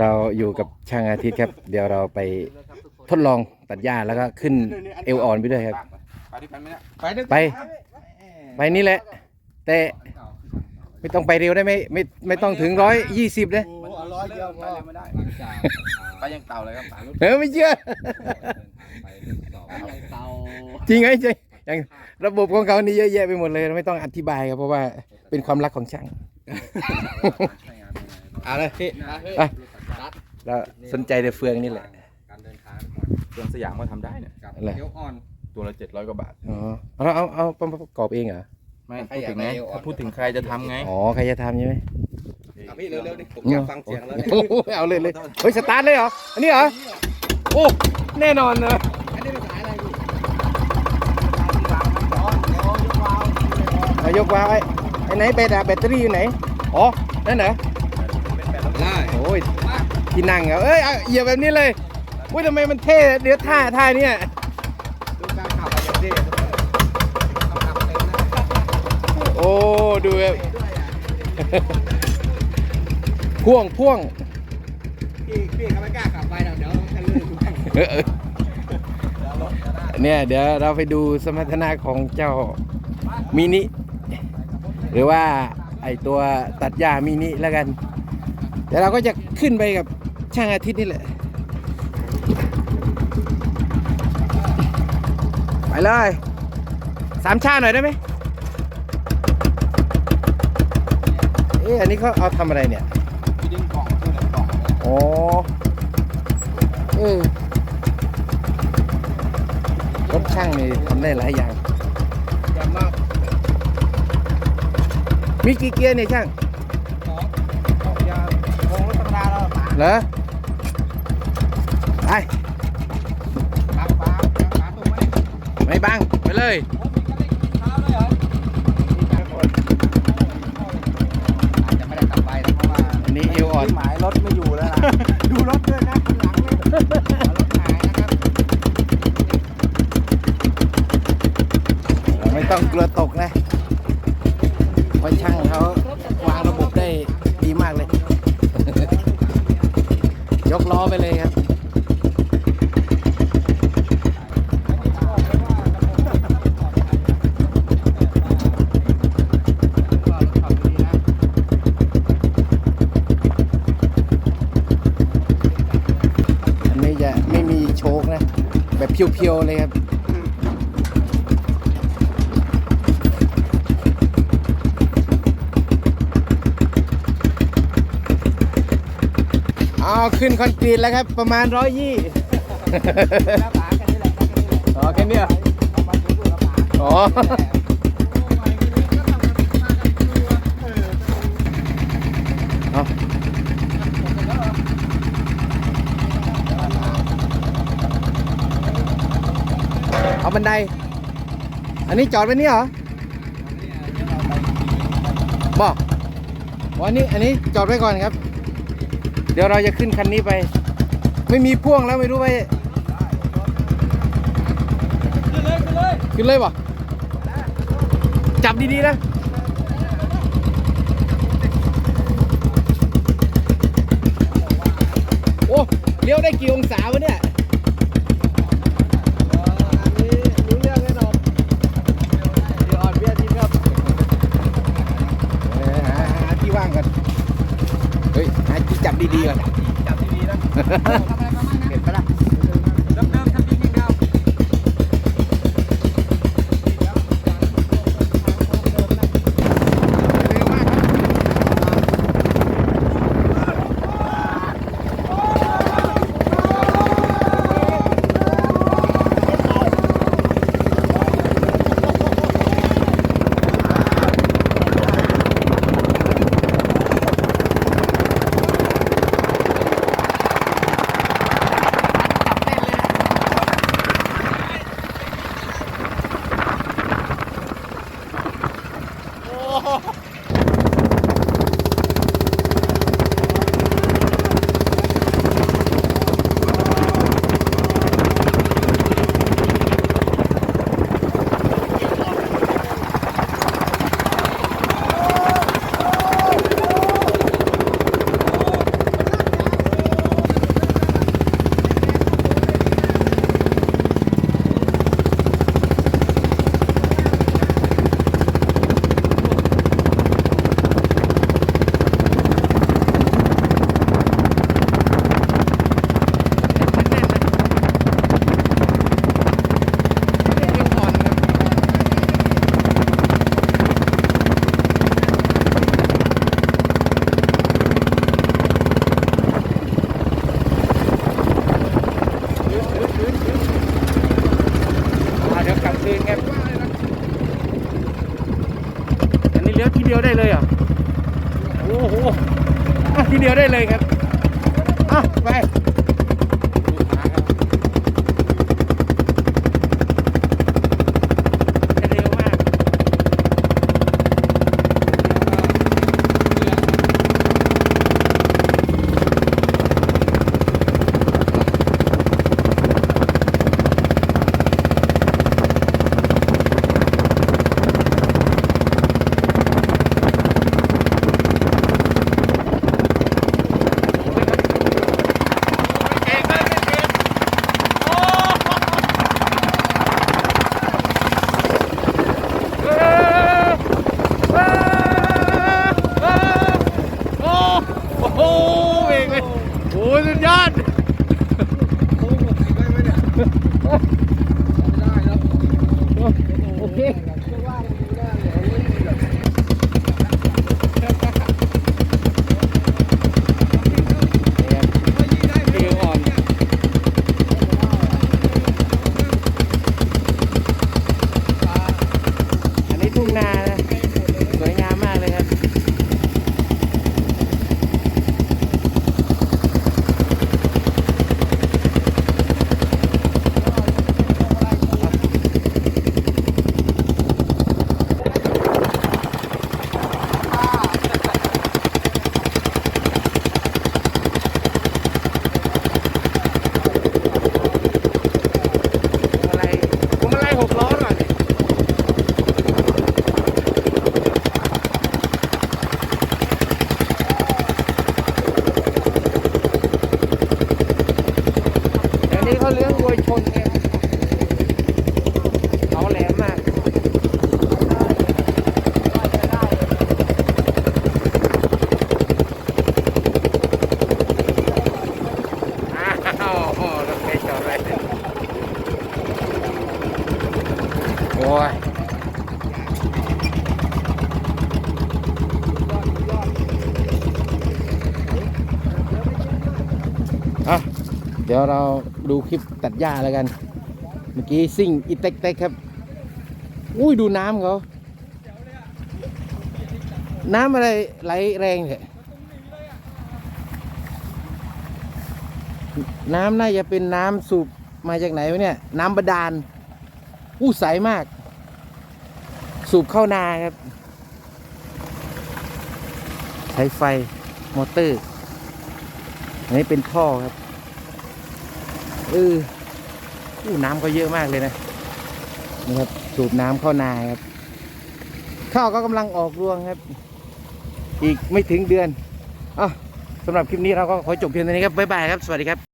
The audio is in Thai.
เราอยู่กับช่างอาทิตย์ครับ เดี๋ยวเราไปทดลองตัดหญ้าแล้วก็ขึ้นเอวอ่อนไปด้วยครับ ไปด้วยกันไหมเนี่ยไปด้วยไป ไปนี่แหละ แต่ไม่ต้องไปเร็วได้ไหมไม่ไม่ต้องถึงร้อยยี่สิบเลยโอ้โหร้อยเดียวพไปอเร็วไม่ได้ไปยังเต่าเลยครับสายรถเออไม่เชื่อเตาจริงไงจริงอย่างระบบของเขานี่เยอะแยะไปหมดเลยไม่ต้องอธิบายครับเพราะว่าเป็นความรักของช่างเอาเลยพี่ ไปเราสนใจแต่เฟืองนี่แหละ การเดินทางเครื่องสยามก็ทำได้เนี่ย กับอะไรเกี๊ยวอ่อน ตัวละเจ็ดร้อยกว่าบาท อ๋อเอาเอาเอาเอาประกอบเองเหรอ ไม่ใครพูดอยากถึงไงได้เอวอ่อนถ้าพูดถึงใครจะทำไงอ๋อใครจะทำใช่ไหมเอาพี่เร็วๆดิผมอยากฟังเสียงแล้วเนี่ยโอ้โหเอาเลยเลยเฮ้ยสตาร์ทเลยเหรอ อันนี้เหรอ โอ้แน่นอนเนอะอันนี้เป็นสายอะไรพี่สายที่วางไม่ร้อนเดี๋ยวยกวาล์วเอายกวางไอ้ไอ้ไหนแบตอะแบตเตอรี่อยู่ไหน อ๋อ นั่นเหรอ ได้โอ้ย ที่นั่งเหรอเอ้ยเอาเหยียบแบบนี้เลยอุ้ยทำไมมันเท่เดี๋ยวท่าท่าเนี่ยดูการขับไปอย่างนี้ต้องขับเต็มนะโอ้ดูแบบด้วยอะพ่วงพ่วงพี่พี่เขาไม่กล้าขับไปหรอกเดี๋ยวจะลื่นทุกครั้งเออเออเนี่ยเดี๋ยวเราไปดูสมรรถนะของเจ้ามินิหรือว่าไอตัวตัดหญ้ามินิแล้วกันเดี๋ยวเราก็จะขึ้นไปกับ ช่างอาทิตย์นี่แหละ ไปเลยสามชาหน่อยได้ไหมเอ๊ะอันนี้เขาเอาทำอะไรเนี่ยพี่ดึงกล่องขึ้นเลยกล่องเลยอ๋อเออรถช่างนี่ทำได้หลายอย่างเยี่ยมมากมีกี่เกียร์เนี่ยช่างขอขอยาวงรถธรรมดาแล้วหมาเหรอ ไปปักปากปากตรงไมไม่บัง ไปเลยโอ้มีกระดิ่งเท้าด้วยเหรอมีการกดอาจจะไม่ได้กลับไปนะเพราะว่าอันนี้เอวอ่อน หมายรถไม่อยู่แล้วล่ะดูรถด้วยนะข้างหลังเนี่ยรถหายนะครับ ไม่ต้องกลัวตกนะเพราะช่างเขาวางระบบได้ดีมากเลย ยกล้อไปเลยครับ อันนี้จะไม่มีโชคนะ แบบเพียวๆเลยครับเอาขึ้นคอนกรีตแล้วครับ ประมาณร้อยยี่หน้าผาแค่นี้แหละแค่นี้แหละอ๋อแค่นี้เหรออ๋อเอาเอา บันได อันนี้จอดไว้นี่เหรอบอกวันนี้อันนี้จอดไว้ก่อนครับ เดี๋ยวเราจะขึ้นคันนี้ไป ไม่มีพ่วงแล้วไม่รู้ไปขึ้นเลยขึ้นเลยขึ้นเลยบ่จับดีๆนะโอ้เลี้ยวได้กี่องศาวะเนี่ย อันนี้รู้เรื่องแน่นอนเดี๋ยวอ่อนเบี้ยทิ้งครับ เออหาหาที่ว่างกัน เฮ้ยหาที่จับดีๆก่อน จับดีๆนะทำอะไรมาบ้างนะเห็นปะล่ะ 와. ได้เลยอะโอ้โหอะทีเดียวได้เลยครับอะไปเร็วมาก เก่งมากเก่งโอ้เอ้ยเอ้ยเอ้ยโอ้โอ้โหเก่งเลยโอ้ยสุดยอดโอเคฟิวอ่อน อันนี้ทุ่งนานะสวยงามมากเลยครับ พวงมาลัยพวงมาลัยหกล้อหน่อย เดี๋ยวนี้เขาเลี้ยงวัวชนไงเขาแหลมมาก อ้าวรถไฟจอดไว้โอ้ย อะ เดี๋ยวเราดูคลิปตัดหญ้าแล้วกัน เมื่อกี้ซิ่งอีเต็กเต็กครับ อุ้ยดูน้ำเขาน้ำอะไรไหลแรงเนี่ยน้ำน่าจะเป็นน้ำสูบมาจากไหนวะเนี่ย น้ำบาดาลอู้ใสมาก สูบเข้านาครับ ใช้ไฟมอเตอร์อันนี้เป็นท่อครับเอออู้น้ำเขาเยอะมากเลยนะนี่ครับ สูบน้ำเข้านาครับ ข้าวก็กำลังออกรวงครับ อีกไม่ถึงเดือนอะสำหรับคลิปนี้เราก็ขอจบเพียงเท่านี้ครับบ๊ายบายครับ สวัสดีครับ